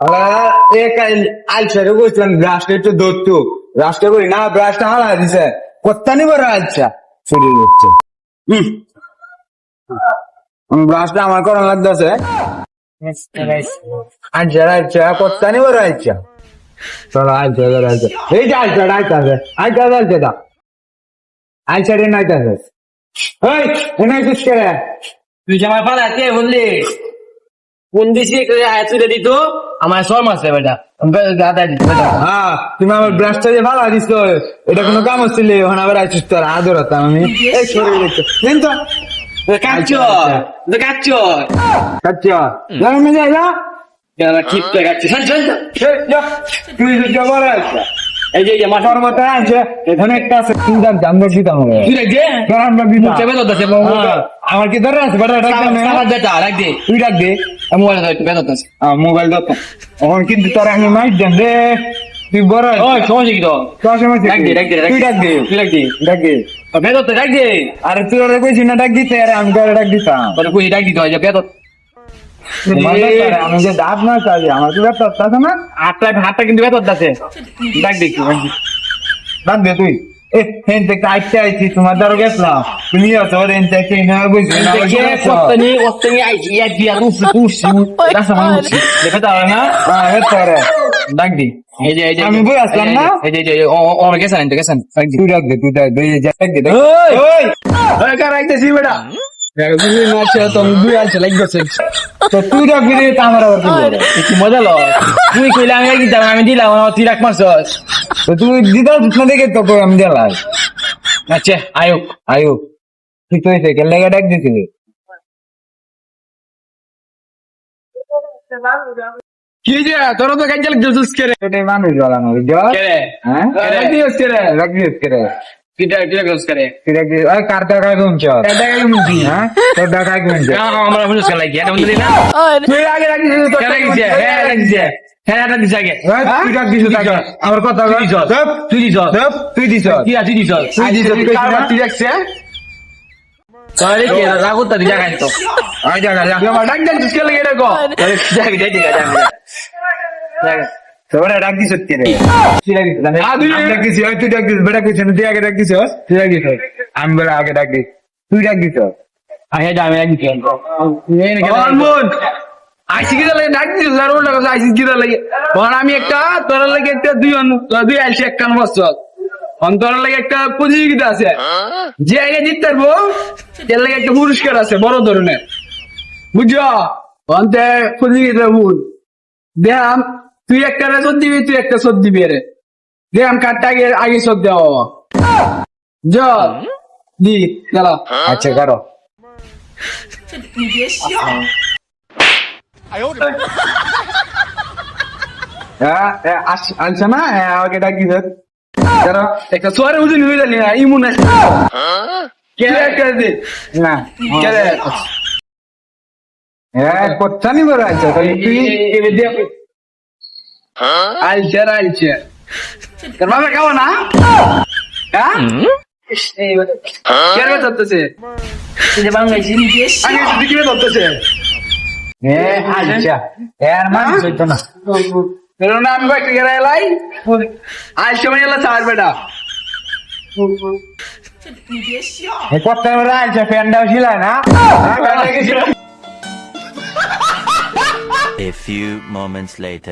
এক আলসারে বলছিলাম ব্রাশটা একটু ধরতো। ব্রাশটা করি না ব্রাশটা হালা দিছে। কত্তা নিব আলসা শরীর হচ্ছে ব্রাশটা আমার করার লাগতেছে। আলসা আলসা কত্তা নিব আলসা চলো আলসা আলসা এই যে আছে আলসা আলসা দা আলসা রে নাইতে আছে এই এনাই কিছু করে তুই আমার পালা কে বললি? কোন দিছি আয় তুই দিত? আমার সর মাসে বেটা। দাদা দিত বেটা। হ্যাঁ তুমি আমার ব্রাশটা যে ভালো দিস এটা কোনো কাম হচ্ছিল এখন আবার আইছিস তোর আদর হতাম আমি। এই শরীর দেখছ জান তো। কাচ্চ তো কাচ্চ কাচ্চা জানো না যাই ঠিক তো কাচ্চ। শান্ত শান্ত তুই জবর আছে এই যে আছে। এখানে একটা আছে দাম দাম হবে। তুই তোর আমরা বিনা চেপে তো আমার কি ধরে আছে? বড় দে। রাখ দে। তুই দে। মোবাইল ধরে বেটা দছে মোবাইল দাও তো এখন কিন্তু তোর আমি মাইট দেন রে। তুই বড় ওই সমস্যা কি তো সময় ডাক দে ডাক দে তুই ডাক দে। তুই ডাক দে। ডাক দে। বেটা তো ডাক দে। আরে তুই ওরা কইছিস না ডাক দিতে। আরে আমি করে ডাক দিতাম। তোর কই ডাক দিতে হয় বেটা আমি যে দাঁত না চাই আমার তো ব্যাপার আছে না? হাতটা হাতটা কিন্তু বেটা দছে ডাক দে ডাক দে তুই। থেকে আইতে আইছি তোমার দ্বারা গেছিলাম। তুমি আছো ওর হেন থেকে না বুঝলি না দেখে কতনি কতনি আইছি এক দিয়া রুফ রুফ রাসা মানুষ দেখে তারা না? হ্যাঁ হেতরে ডাক দি। এই যে এই যে আমি বই আসলাম না? এই যে ও ও আমার গেছেন তো গেছেন তুই ডাক দে তুই ডাক দে এই যে ডাক দে। ওই! ওই! ওই কার আইতেছি বেটা? দুই মাস তো দুই আলছে লাগ গেছে। তো তুই দিলে তো আমার আবার কি মজা লো তুই কইলে আমি দাম আমি দিলাম তুই রাখ মারছস তো তুই দিদা না দেখে তো আমি দিলাই আচ্ছা আয়ো। আয়ো। ঠিক এসে কেন লেগে ডাক দিছিলি কি যে তোর তো কাজল গেছিস কে রে? এটাই মানুষ বলা না বুঝছ কে রে? হ্যাঁ? রাখ দিস রে ডাক দিস কে রে কি ডাক কি গেছিস কে রে তুই ডাক দিস ওই কার টাকা ঘুমছ হ্যাঁ তোর টাকা ঘুমছ আমরা বুঝছ কে লাগি এটা বললি তুই আগে ডাক দিছিস তোর কে হ্যাঁ লাগিছে হ্যাঁ। এটা আগে। তুই ডাক তাকে আমার কথা তুই চুপ তুই দিছস তুই দিছ কি আছে দিছস তুই দিছস তুই কার বাতি দেখছে তাহলে কি? রাগো দিজা খাইতো আই জায়গা যা ডাক ডাক দিস কে লাগে গো যাই যাই যাই যাই তোর ডাক দিছ কে? রে ডাক দিছিস আ, তুই- আমি ডাক তুই ডাক দিস বেটা কইছিস তুই আগে ডাক দিছিস তুই ডাক দিছিস আমি আগে ডাক দিস। তুই ডাক দিছ আইসি কি লাগে ডাক দিস আর ওটা কথা আইসি কি লাগে। তখন আমি একটা তোর লাগে একটা দুই অন- দুই আইসি এক কান বসছ অন্তর লাগে একটা প্রতিযোগিতা আছে। যে আগে জিততে পারব এর লাগে একটা পুরস্কার আছে বড় ধরনের। বুঝছ? অন্তে প্রতিযোগিতা বুঝ দেখাম তুই একটা রে চোদ দিবি তুই একটা চোদ দিবি রে। দেখাম কারটা আগে আগে চোদ দেওয়া বাবা। জল দি গেল। আচ্ছা করো। হ্যাঁ আনছে না? হ্যাঁ আমাকে ডাক করো একটা সোয়ারে উজুন হয়ে জানি না ইমুন আছে কে একটা দে? না হ্যাঁ কোথা নি বড় আছে তুই এবে দে আলছে আলছে তোর বাবা কেমন না হ্যাঁ কে ধরতেছে? কি ধরতেছে। হ্যাঁ আচ্ছা এর মানে হইতো না। তোর না আমি কয়েকটা গেলে এলাই? আলছে মানে এলা চার বেটা। বড় আছে ফ্যানটাও ছিল না। হ্যাঁ, কি? A few moments later.